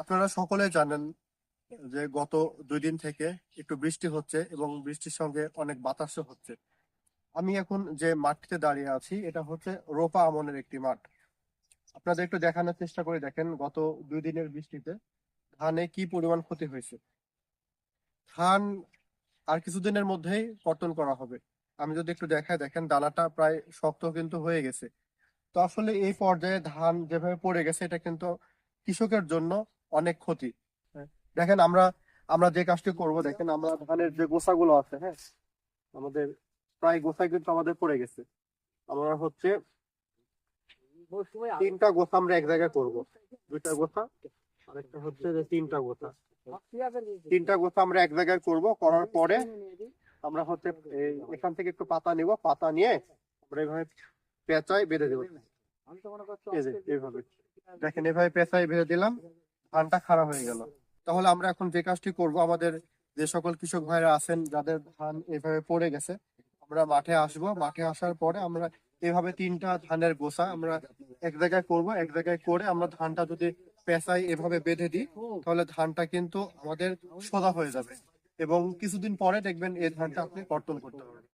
আপনারা সকলে জানেন যে গত দুই দিন থেকে একটু বৃষ্টি হচ্ছে এবং বৃষ্টির সঙ্গে অনেক বাতাসও হচ্ছে। আমি এখন যে মাঠটিতে দাঁড়িয়ে আছি, এটা হচ্ছে রোপা আমনের একটি মাঠ। আপনাদের একটু দেখানোর চেষ্টা করে দেখেন গত দুই দিনের বৃষ্টিতে ধানে কি পরিমাণ ক্ষতি হয়েছে। ধান আর কিছুদিনের মধ্যেই কর্তন করা হবে। আমি যদি একটু দেখায় দেখেন, দানাটা প্রায় শক্ত কিন্তু হয়ে গেছে। তো আসলে এই পর্যায়ে ধান যেভাবে পড়ে গেছে, এটা কিন্তু কৃষকের জন্য অনেক ক্ষতি। হ্যাঁ, দেখেন আমরা আমরা যে কাজটি করব দেখেন আমরা ধানের যে গোছাগুলো আছে হ্যাঁ আমাদের প্রায় গোছা কিন্তু আমাদের পড়ে গেছে। আমরা হচ্ছে তিনটা গোসা আমরা এক জায়গায় করব। দুইটা গোছা আরেকটা হচ্ছে যে তিনটা গোছা। তিনটা গোসা আমরা এক জায়গায় করব করার পরে আমরা হচ্ছে এখান থেকে একটু পাতা নিব পাতা নিয়ে আমরা এভাবে পেঁচায় বেঁধে দেবো। এইভাবে। দেখেন এভাবে পেঁচায় বেঁধে দিলাম। ধানটা খারাপ হয়ে গেল। তাহলে আমরা এখন যে কাজটি করব, আমাদের যে সকল কৃষক ভাইরা আছেন, যাদের ধান এভাবে পড়ে গেছে, আমরা মাঠে আসব। মাঠে আসার পরে আমরা এভাবে তিনটা ধানের গোছা আমরা এক জায়গায় করব, এক জায়গায় করে আমরা ধানটা যদি পেঁচাই এভাবে বেঁধে দিই, তাহলে ধানটা কিন্তু আমাদের সোজা হয়ে যাবে। এবং কিছুদিন পরে দেখবেন এই ধানটা আপনি কর্তন করতে পারবেন।